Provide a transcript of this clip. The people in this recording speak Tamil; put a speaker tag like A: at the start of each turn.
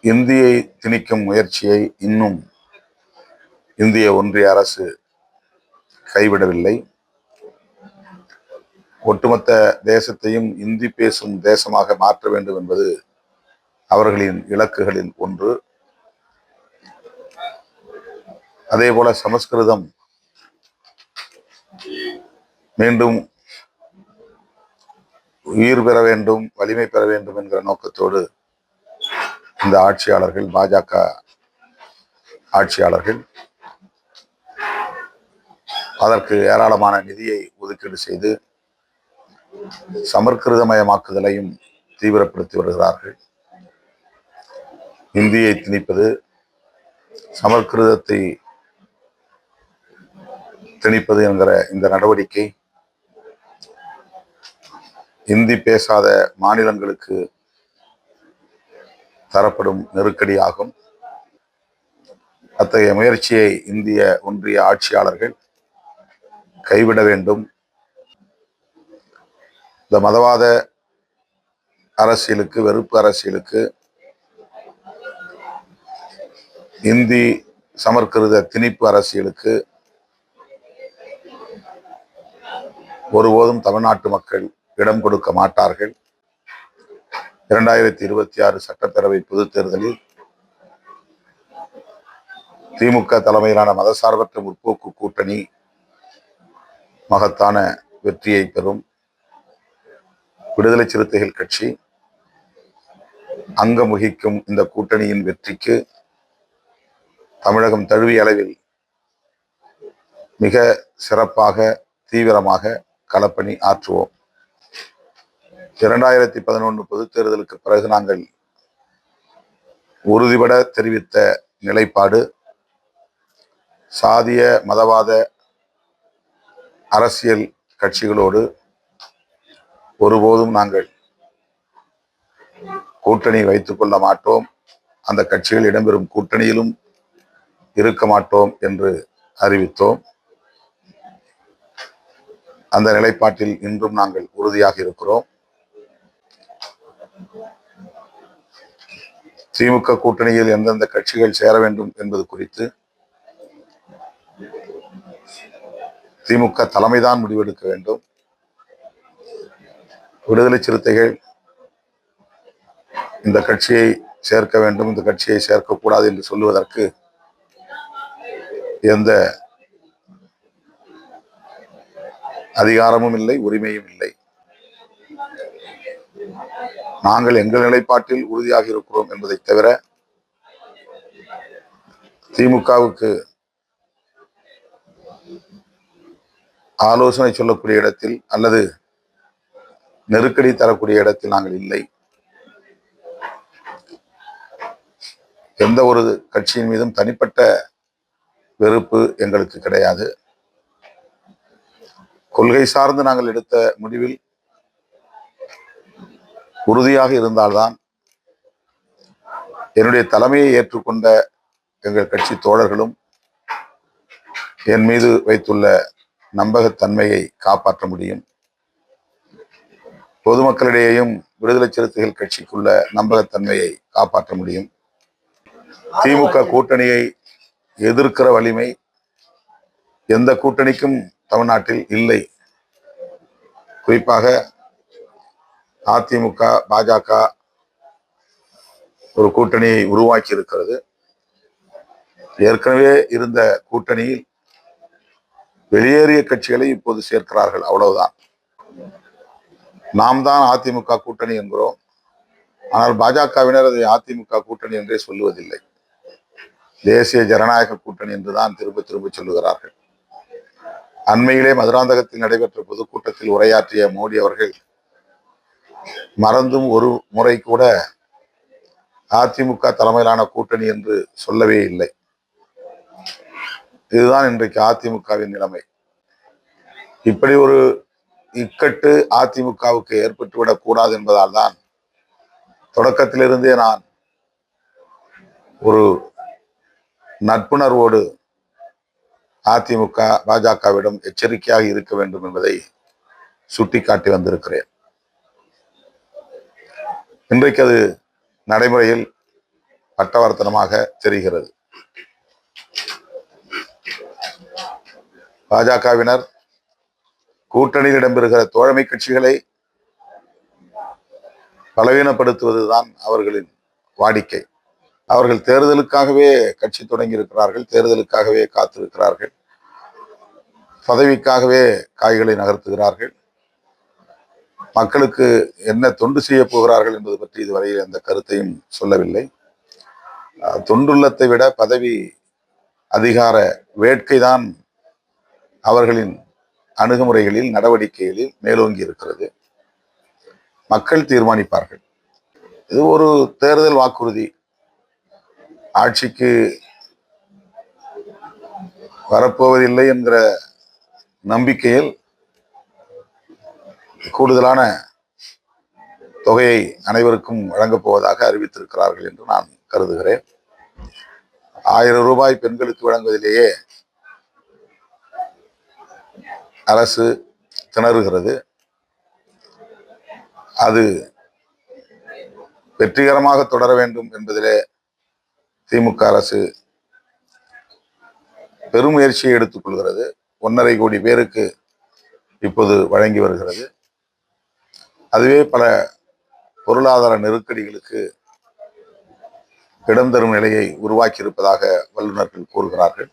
A: இந்தியை திணிக்கும் முயற்சியை இன்னும் இந்திய ஒன்றிய அரசு கைவிடவில்லை. ஒட்டுமொத்த தேசத்தையும் இந்தி பேசும் தேசமாக மாற்ற வேண்டும் என்பது அவர்களின் இலக்குகளில் ஒன்று. அதே போல சமஸ்கிருதம் மீண்டும் உயிர் பெற வேண்டும் வலிமை பெற வேண்டும் என்கிற நோக்கத்தோடு இந்த ஆட்சியாளர்கள் பாஜக ஆட்சியாளர்கள் அதற்கு ஏராளமான நிதியை ஒதுக்கீடு செய்து சமற்கிருதமயமாக்குதலையும் தீவிரப்படுத்தி வருகிறார்கள். இந்தியை திணிப்பது சமற்கிருதத்தை திணிப்பது என்கிற இந்த நடவடிக்கை இந்தி பேசாத மாநிலங்களுக்கு தரப்படும் நெருக்கடியாகும். அத்தகைய முயற்சியை இந்திய ஒன்றிய ஆட்சியாளர்கள் கைவிட வேண்டும். இந்த மதவாத அரசியலுக்கு வெறுப்பு அரசியலுக்கு இந்தி சமர்கிருத திணிப்பு அரசியலுக்கு ஒருபோதும் தமிழ்நாட்டு மக்கள் இடம் கொடுக்க மாட்டார்கள். இரண்டாயிரத்தி இருபத்தி ஆறு சட்டப்பேரவை பொதுத் தேர்தலில் திமுக தலைமையிலான மதசார்பற்ற முற்போக்கு கூட்டணி மகத்தான வெற்றியை பெறும். விடுதலை சிறுத்தைகள் கட்சி அங்கம் வகிக்கும் இந்த கூட்டணியின் வெற்றிக்கு தமிழகம் தழுவிய அளவில் மிக சிறப்பாக தீவிரமாக களப்பணி ஆற்றுவோம். இரண்டாயிரத்தி பதினொன்று பொது தேர்தலுக்கு பிறகு நாங்கள் உறுதிபட தெரிவித்த நிலைப்பாடு சாதிய மதவாத அரசியல் கட்சிகளோடு ஒருபோதும் நாங்கள் கூட்டணி வைத்துக் கொள்ள மாட்டோம். அந்த கட்சிகள் இடம்பெறும் கூட்டணியிலும் இருக்க மாட்டோம் என்று அறிவித்தோம். அந்த நிலைப்பாட்டில் இன்றும் நாங்கள் உறுதியாக இருக்கிறோம். திமுக கூட்டணியில் எந்தெந்த கட்சிகள் சேர வேண்டும் என்பது குறித்து திமுக தலைமைதான் முடிவெடுக்க வேண்டும். விடுதலை சிறுத்தைகள் இந்த கட்சியை சேர்க்க வேண்டும் இந்த கட்சியை சேர்க்கக்கூடாது என்று சொல்லுவதற்கு எந்த அதிகாரமும் இல்லை உரிமையும் இல்லை. நாங்கள் எங்கள் நிலைப்பாட்டில் உறுதியாக இருக்கிறோம் என்பதை தவிர திமுகவுக்கு ஆலோசனை சொல்லக்கூடிய இடத்தில் அல்லது நெருக்கடி தரக்கூடிய இடத்தில் நாங்கள் இல்லை. எந்த ஒரு கட்சியின் மீதும் தனிப்பட்ட வெறுப்பு எங்களுக்கு கிடையாது. கொள்கை சார்ந்து நாங்கள் எடுத்த முடிவில் உறுதியாக இருந்தால்தான் என்னுடைய தலைமையை ஏற்றுக்கொண்ட எங்கள் கட்சி தோழர்களும் என் மீது வைத்துள்ள நம்பகத்தன்மையை காப்பாற்ற முடியும். பொதுமக்களிடையேயும் விடுதலை சிறுத்தைகள் கட்சிக்குள்ள நம்பகத்தன்மையை காப்பாற்ற முடியும். திமுக கூட்டணியை எதிர்க்கிற வலிமை எந்த கூட்டணிக்கும் தமிழ்நாட்டில் இல்லை. குறிப்பாக அதிமுக பாஜக ஒரு கூட்டணியை உருவாக்கி இருக்கிறது ஏற்கனவே இருந்த கூட்டணியில் வெளியேறிய கட்சிகளை இப்போது சேர்க்கிறார்கள் அவ்வளவுதான். நாம் தான் அதிமுக கூட்டணி என்கிறோம். ஆனால் பாஜகவினர் அதை அதிமுக கூட்டணி என்றே சொல்லுவதில்லை. தேசிய ஜனநாயக கூட்டணி என்றுதான் திரும்ப திரும்ப சொல்லுகிறார்கள். அண்மையிலே மதுராந்தகத்தில் நடைபெற்ற பொதுக்கூட்டத்தில் உரையாற்றிய மோடி அவர்கள் மறந்தும் ஒரு முறை கூட அதிமுக தலைமையிலான கூட்டணி என்று சொல்லவே இல்லை. இதுதான் இன்றைக்கு அதிமுகவின் நிலைமை. இப்படி ஒரு இக்கட்டு அதிமுகவுக்கு ஏற்பட்டுவிடக் கூடாது என்பதால் தான் தொடக்கத்திலிருந்தே நான் ஒரு நட்புணர்வோடு அதிமுக பாஜகவிடம் எச்சரிக்கையாக இருக்க வேண்டும் என்பதை சுட்டிக்காட்டி வந்திருக்கிறேன். இன்றைக்கு அது நடைமுறையில் பட்டவர்த்தனமாக தெரிகிறது. பாஜகவினர் கூட்டணியில் இடம்பெறுகிற தோழமை கட்சிகளை பலவீனப்படுத்துவதுதான் அவர்களின் வாடிக்கை. அவர்கள் தேர்தலுக்காகவே கட்சி தொடங்கி இருக்கிறார்கள் தேர்தலுக்காகவே காத்திருக்கிறார்கள் பதவிக்காகவே காய்களை நகர்த்துகிறார்கள். மக்களுக்கு என்ன தொண்டு செய்ய போகிறார்கள் என்பது பற்றி இதுவரையில் எந்த கருத்தையும் சொல்லவில்லை. தொண்டுள்ளத்தை விட பதவி அதிகார வேட்கைதான் அவர்களின் அணுகுமுறைகளில் நடவடிக்கைகளில் மேலோங்கி இருக்கிறது. மக்கள் தீர்மானிப்பார்கள். இது ஒரு தேர்தல் வாக்குறுதி. ஆட்சிக்கு வரப்போவதில்லை என்கிற நம்பிக்கையில் கூடுதலான தொகையை அனைவருக்கும் வழங்கப் போவதாக அறிவித்திருக்கிறார்கள் என்று நான் கருதுகிறேன். ஆயிரம் ரூபாய் பெண்களுக்கு வழங்குவதிலேயே அரசு திணறுகிறது. அது வெற்றிகரமாக தொடர வேண்டும் என்பதிலே திமுக அரசு பெரும் முயற்சியை எடுத்துக்கொள்கிறது ஒன்றரை கோடி பேருக்கு இப்போது வழங்கி வருகிறது. அதுவே பல பொருளாதார நெருக்கடிகளுக்கு இடம் தரும் நிலையை உருவாக்கியிருப்பதாக வல்லுநர்கள் கூறுகிறார்கள்.